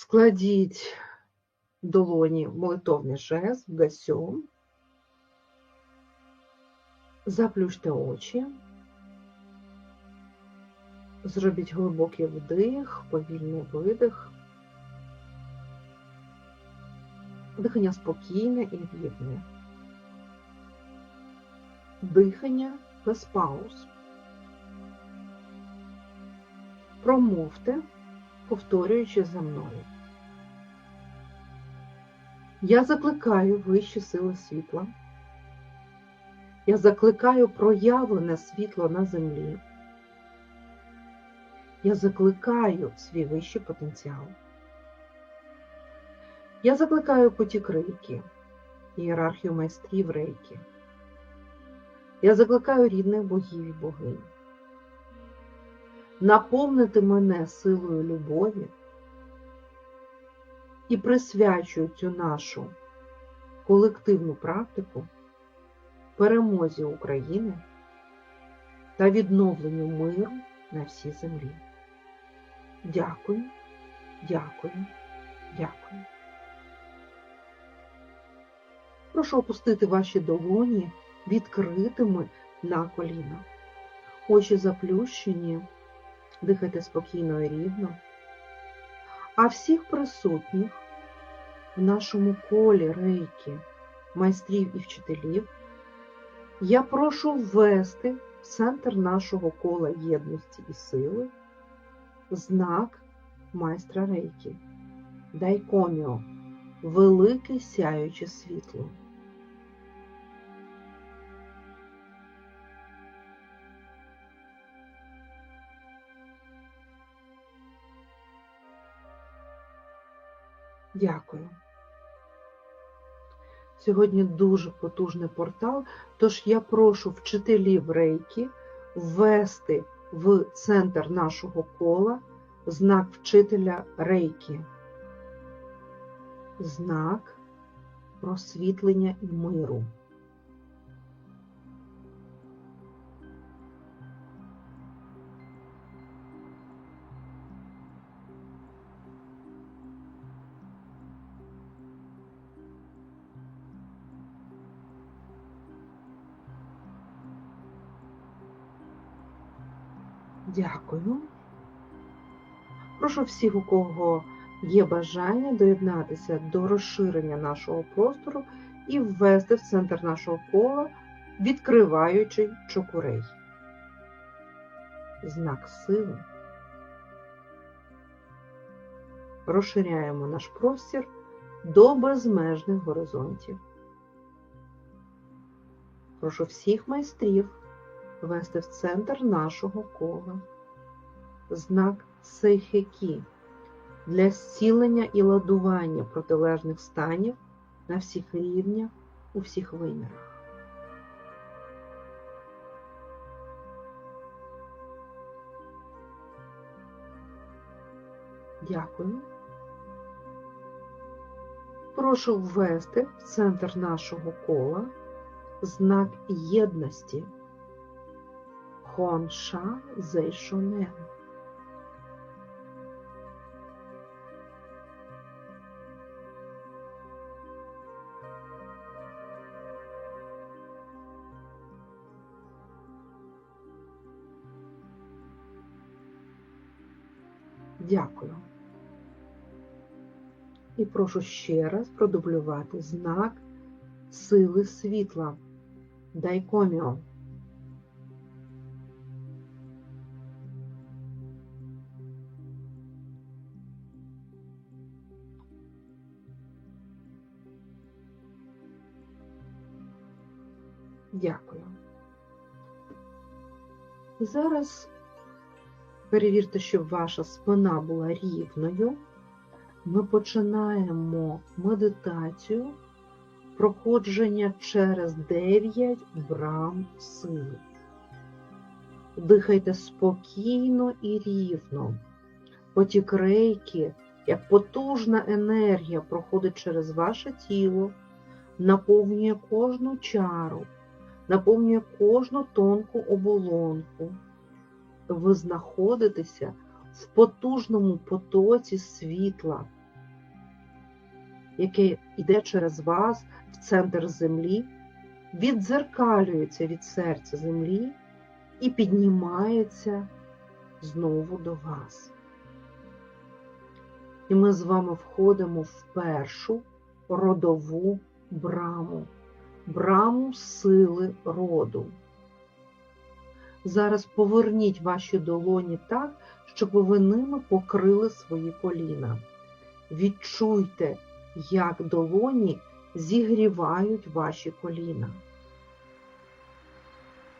Складіть долоні в молитовний жест, в гасьом. Заплющте очі. Зробіть глибокий вдих, повільний видих. Дихання спокійне і рівне. Дихання без пауз. Промовте, повторюючи за мною. Я закликаю вищі сили світла. Я закликаю проявлене світло на землі. Я закликаю свій вищий потенціал. Я закликаю потік рейки, ієрархію майстрів рейки. Я закликаю рідних богів і богинь. Наповнити мене силою любові і присвячую цю нашу колективну практику перемозі України та відновленню миру на всій землі. Дякую, дякую, дякую. Прошу опустити ваші долоні відкритими на коліна. Очі заплющені, дихайте спокійно і рівно. А всіх присутніх в нашому колі рейки, майстрів і вчителів, я прошу ввести в центр нашого кола єдності і сили знак майстра рейки, дайкоміо, велике сяюче світло. Дякую. Сьогодні дуже потужний портал, тож я прошу вчителів рейки ввести в центр нашого кола знак вчителя рейки, знак просвітлення і миру. Дякую. Прошу всіх, у кого є бажання доєднатися до розширення нашого простору і ввести в центр нашого кола, відкриваючи чокурей. Знак сили. Розширяємо наш простір до безмежних горизонтів. Прошу всіх майстрів ввести в центр нашого кола. Знак Сейхекі для зцілення і ладування протилежних станів на всіх рівнях у всіх вимірах. Дякую. Прошу ввести в центр нашого кола знак єдності Хуанша Зейшонен. Дякую. І прошу ще раз продублювати знак сили світла. Дайкоміо. Дякую. І зараз перевірте, щоб ваша спина була рівною. Ми починаємо медитацію проходження через 9 брам сили. Дихайте спокійно і рівно. Потік рейки, як потужна енергія проходить через ваше тіло, наповнює кожну чару, наповнює кожну тонку оболонку. Ви знаходитеся в потужному потоці світла, яке йде через вас в центр землі, віддзеркалюється від серця землі і піднімається знову до вас. І ми з вами входимо в першу родову браму, браму сили роду. Зараз поверніть ваші долоні так, щоб ви ними покрили свої коліна. Відчуйте, як долоні зігрівають ваші коліна.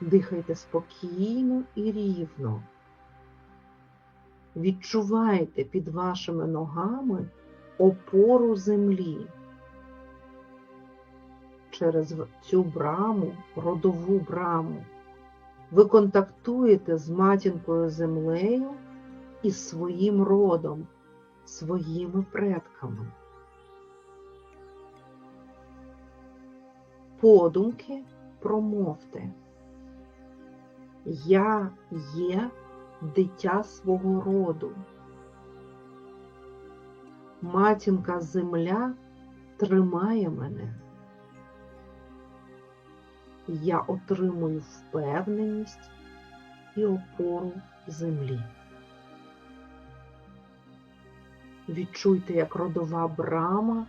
Дихайте спокійно і рівно. Відчувайте під вашими ногами опору землі. Через цю браму, родову браму, ви контактуєте з матінкою землею і своїм родом, своїми предками. Подумки промовте. Я є дитя свого роду. Матінка земля тримає мене. Я отримую впевненість і опору землі. Відчуйте, як родова брама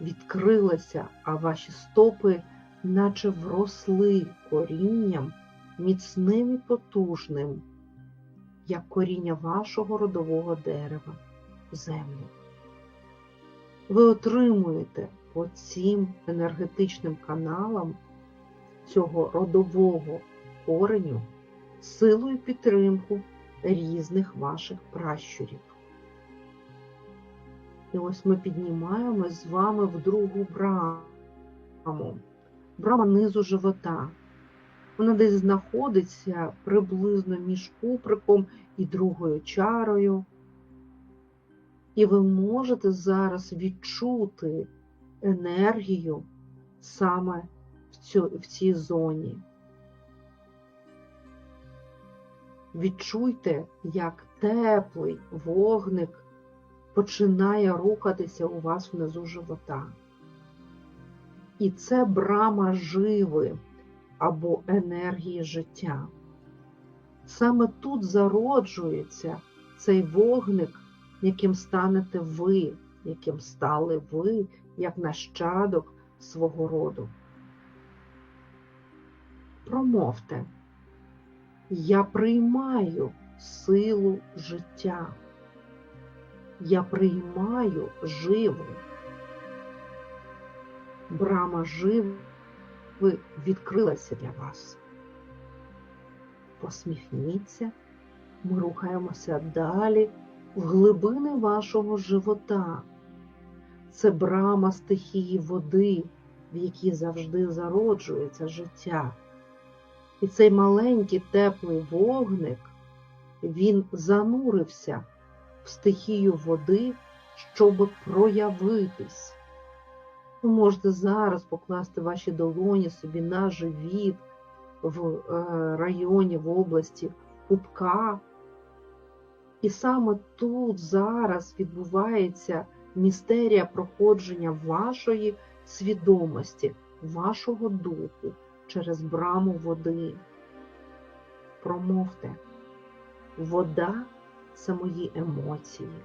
відкрилася, а ваші стопи, наче вросли корінням міцним і потужним, як коріння вашого родового дерева в землю. Ви отримуєте по цим енергетичним каналам цього родового кореню силу і підтримку різних ваших пращурів. І ось ми піднімаємось з вами в другу браму, брама низу живота. Вона десь знаходиться приблизно між куприком і другою чарою. І ви можете зараз відчути енергію саме цю, в цій зоні. Відчуйте, як теплий вогник починає рухатися у вас внизу живота. І це брама живи або енергії життя. Саме тут зароджується цей вогник, яким станете ви, яким стали ви, як нащадок свого роду. Промовте, я приймаю силу життя. Я приймаю живу. Брама живи відкрилася для вас. Посміхніться, ми рухаємося далі в глибини вашого живота. Це брама стихії води, в якій завжди зароджується життя. І цей маленький теплий вогник, він занурився в стихію води, щоб проявитись. Ви можете зараз покласти ваші долоні собі на живіт в е, районі, в області пупка. І саме тут зараз відбувається містерія проходження вашої свідомості, вашого духу через браму води. Промовте, вода це мої емоції.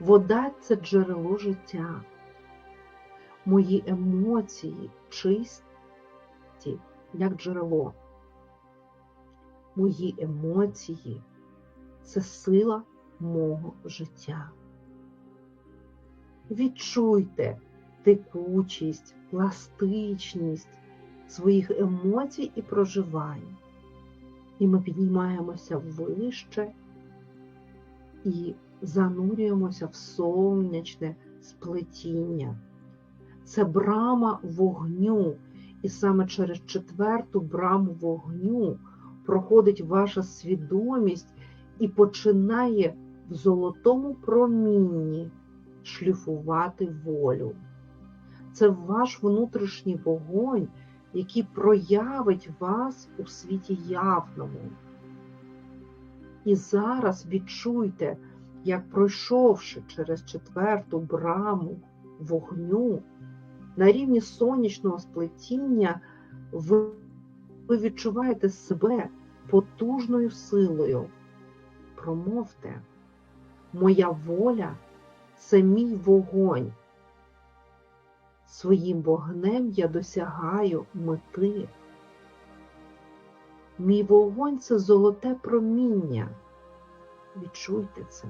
Вода це джерело життя. Мої емоції чисті, як джерело. Мої емоції це сила мого життя. Відчуйте текучість, пластичність своїх емоцій і проживань. І ми піднімаємося вище і занурюємося в сонячне сплетіння. Це брама вогню, і саме через четверту браму вогню проходить ваша свідомість і починає в золотому промінні шліфувати волю. Це ваш внутрішній вогонь, який проявить вас у світі явному. І зараз відчуйте, як пройшовши через четверту браму вогню, на рівні сонячного сплетіння, ви, відчуваєте себе потужною силою. Промовте, моя воля це мій вогонь. Своїм вогнем я досягаю мети. Мій вогонь це золоте проміння. Відчуйте це.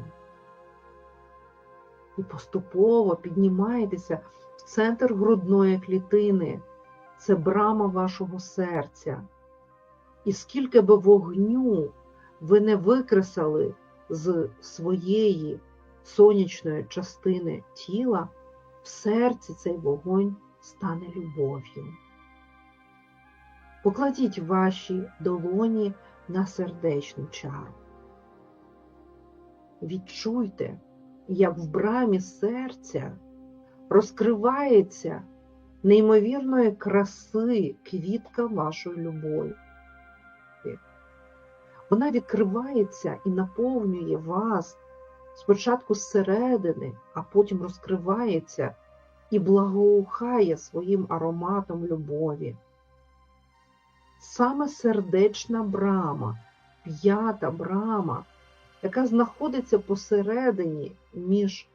І поступово піднімайтеся в центр грудної клітини. Це брама вашого серця. І скільки би вогню ви не викресали з своєї сонячної частини тіла, в серці цей вогонь стане любов'ю. Покладіть ваші долоні на сердечну чару. Відчуйте, як в брамі серця розкривається неймовірної краси квітка вашої любові. Вона відкривається і наповнює вас спочатку зсередини, а потім розкривається і благоухає своїм ароматом любові. Саме сердечна брама, п'ята брама, яка знаходиться посередині між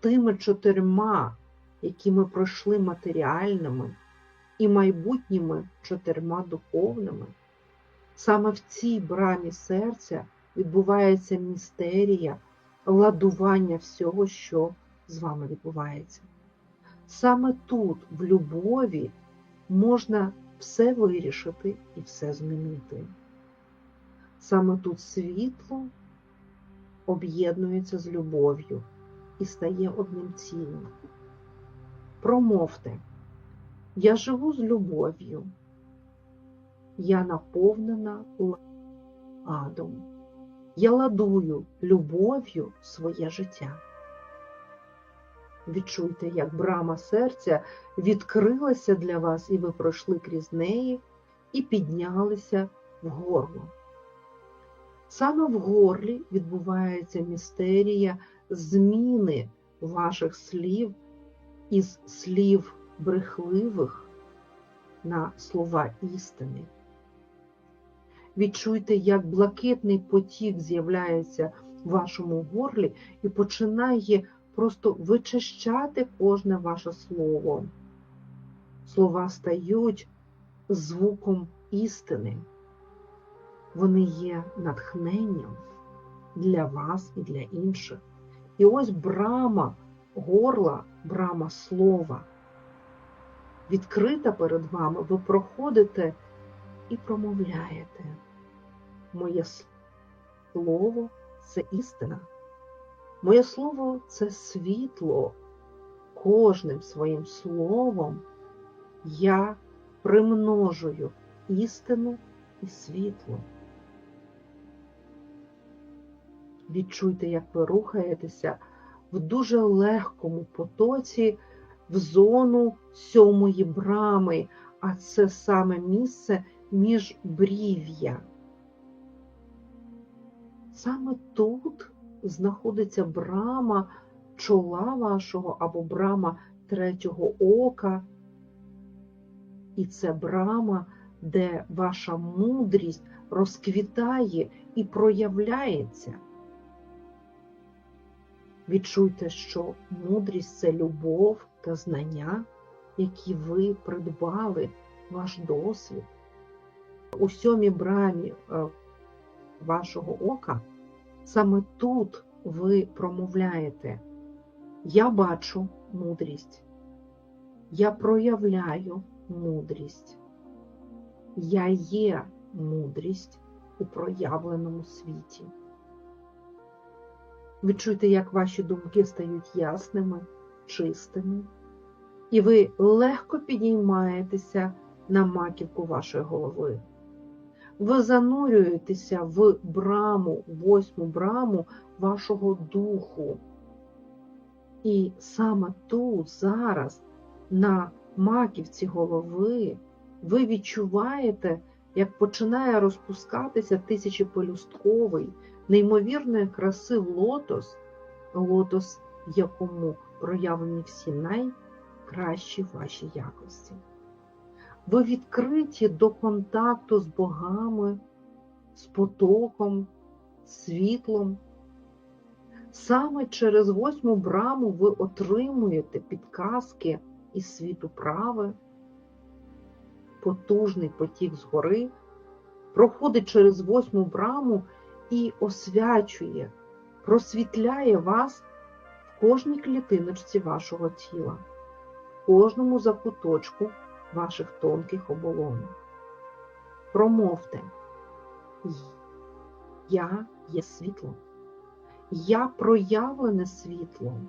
тими чотирма, які ми пройшли матеріальними, і майбутніми чотирма духовними. Саме в цій брамі серця відбувається містерія ладування всього, що з вами відбувається. Саме тут, в любові, можна все вирішити і все змінити. Саме тут світло об'єднується з любов'ю і стає одним цілим. Промовте, я живу з любов'ю, я наповнена ладом, я ладую любов'ю своє життя. Відчуйте, як брама серця відкрилася для вас, і ви пройшли крізь неї і піднялися в горло. Саме в горлі відбувається містерія зміни ваших слів із слів брехливих на слова істини. Відчуйте, як блакитний потік з'являється в вашому горлі і починає просто вичищати кожне ваше слово. Слова стають звуком істини. Вони є натхненням для вас і для інших. І ось брама горла, брама слова. Відкрита перед вами, ви проходите і промовляєте. Моє слово це істина. Моє слово це світло. Кожним своїм словом я примножую істину і світло. Відчуйте, як ви рухаєтеся в дуже легкому потоці в зону сьомої брами, а це саме місце між брів'я. Саме тут знаходиться брама чола вашого або брама третього ока. І це брама, де ваша мудрість розквітає і проявляється. Відчуйте, що мудрість це любов та знання, які ви придбали, ваш досвід. У сьомій брамі е, вашого ока, саме тут ви промовляєте, я бачу мудрість, я проявляю мудрість, я є мудрість у проявленому світі. Відчуйте, як ваші думки стають ясними, чистими, і ви легко підіймаєтеся на маківку вашої голови. Ви занурюєтеся в браму, восьму браму вашого духу. І саме тут, зараз, на маківці голови, ви відчуваєте, як починає розпускатися тисячепелюстковий, неймовірної краси лотос, лотос, якому проявлені всі найкращі ваші якості. Ви відкриті до контакту з богами, з потоком, світлом. Саме через восьму браму ви отримуєте підказки із світу прави, потужний потік згори, проходить через восьму браму і освячує, просвітляє вас в кожній клітиночці вашого тіла, в кожному закуточку ваших тонких оболонок. Промовте, я є світлом, я проявлене світлом,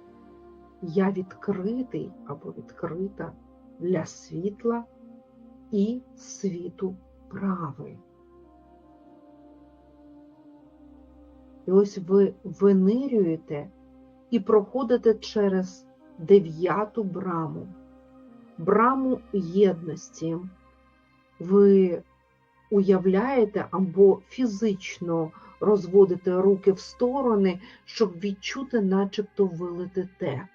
я відкритий або відкрита для світла і світу прави. І ось ви винирюєте і проходите через дев'яту браму, браму єдності. Ви уявляєте або фізично розводите руки в сторони, щоб відчути, начебто ви летите.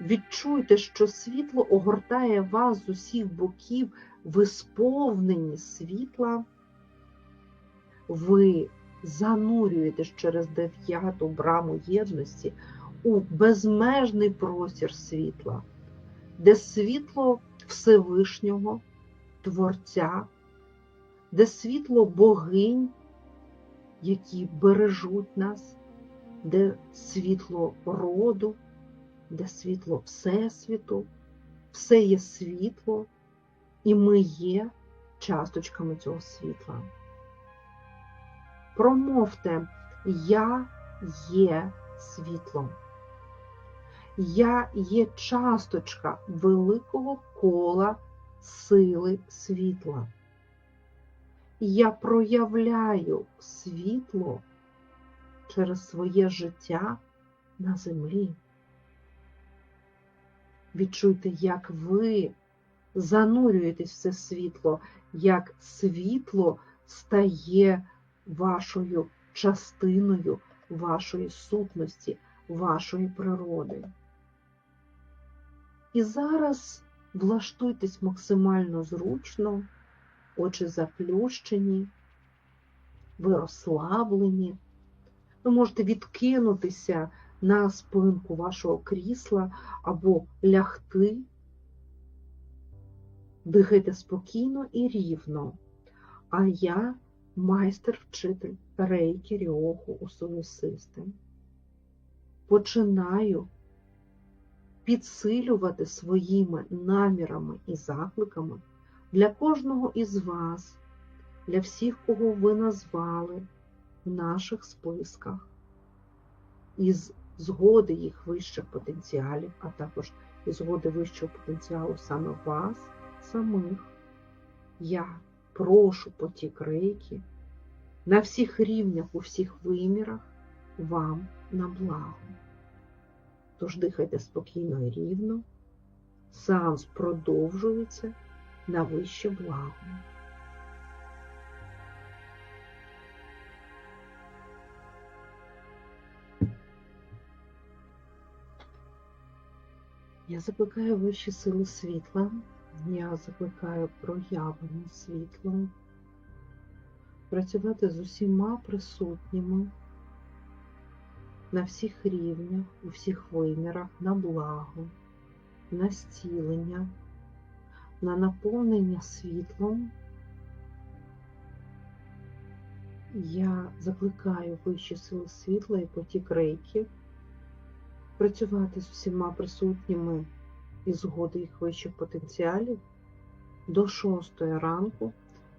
Відчуйте, що світло огортає вас з усіх боків, ви сповнені світла, ви занурюєтесь через дев'яту браму єдності у безмежний простір світла, де світло Всевишнього, Творця, де світло богинь, які бережуть нас, де світло роду, де світло Всесвіту, все є світло, і ми є часточками цього світла. Промовте, я є світлом. Я є часточка великого кола сили світла. Я проявляю світло через своє життя на землі. Відчуйте, як ви занурюєтесь в це світло, як світло стає вашою частиною вашої сутності, вашої природи. І зараз влаштуйтесь максимально зручно, очі заплющені, ви розслаблені. Ви можете відкинутися на спинку вашого крісла або лягти. Дихайте спокійно і рівно. А я майстер-вчитель рейкі Ріоху Усуну Систем. Починаю підсилювати своїми намірами і закликами для кожного із вас, для всіх, кого ви назвали в наших списках, із згоди їх вищих потенціалів, а також із згоди вищого потенціалу саме вас, самих. Я прошу потік рейки на всіх рівнях, у всіх вимірах вам на благо. Тож дихайте спокійно і рівно, сеанс продовжується на вище благо. Я закликаю вищі сили світла, я закликаю проявлене світло, працювати з усіма присутніми на всіх рівнях, у всіх вимірах, на благо, на зцілення, на наповнення світлом. Я закликаю вищі сили світла і потік рейки працювати з усіма присутніми і згоди їх вищих потенціалів до 6 ранку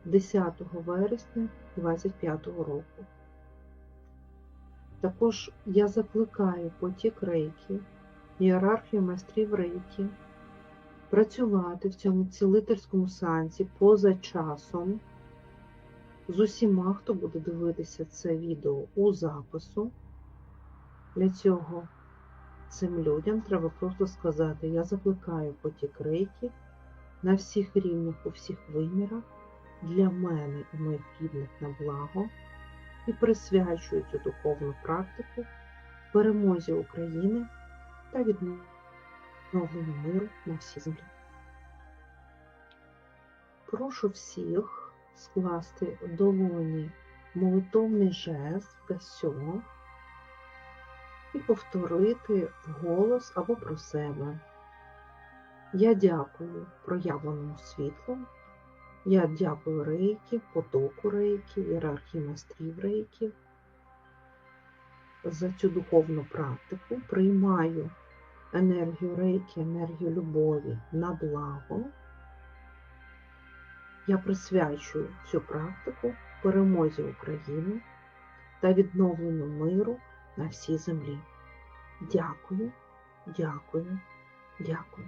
10 вересня 2025 року. Також я закликаю потік рейки, ієрархію майстрів рейки, працювати в цьому цілительському сеансі поза часом з усіма, хто буде дивитися це відео у запису. Для цього цим людям треба просто сказати, я закликаю потік рейки на всіх рівнях, у всіх вимірах для мене і моїх рідних на благо і присвячую цю духовну практику перемозі України та відновлення миру на всій землі. Прошу всіх скласти в долоні молитовний жест Гасьо і повторити вголос або про себе. Я дякую проявленому світлу, я дякую рейки, потоку рейки, ієрархії майстрів рейки за цю духовну практику, приймаю енергію рейки, енергію любові на благо. Я присвячую цю практику перемозі України та відновленню миру на всій землі. Дякую, дякую, дякую.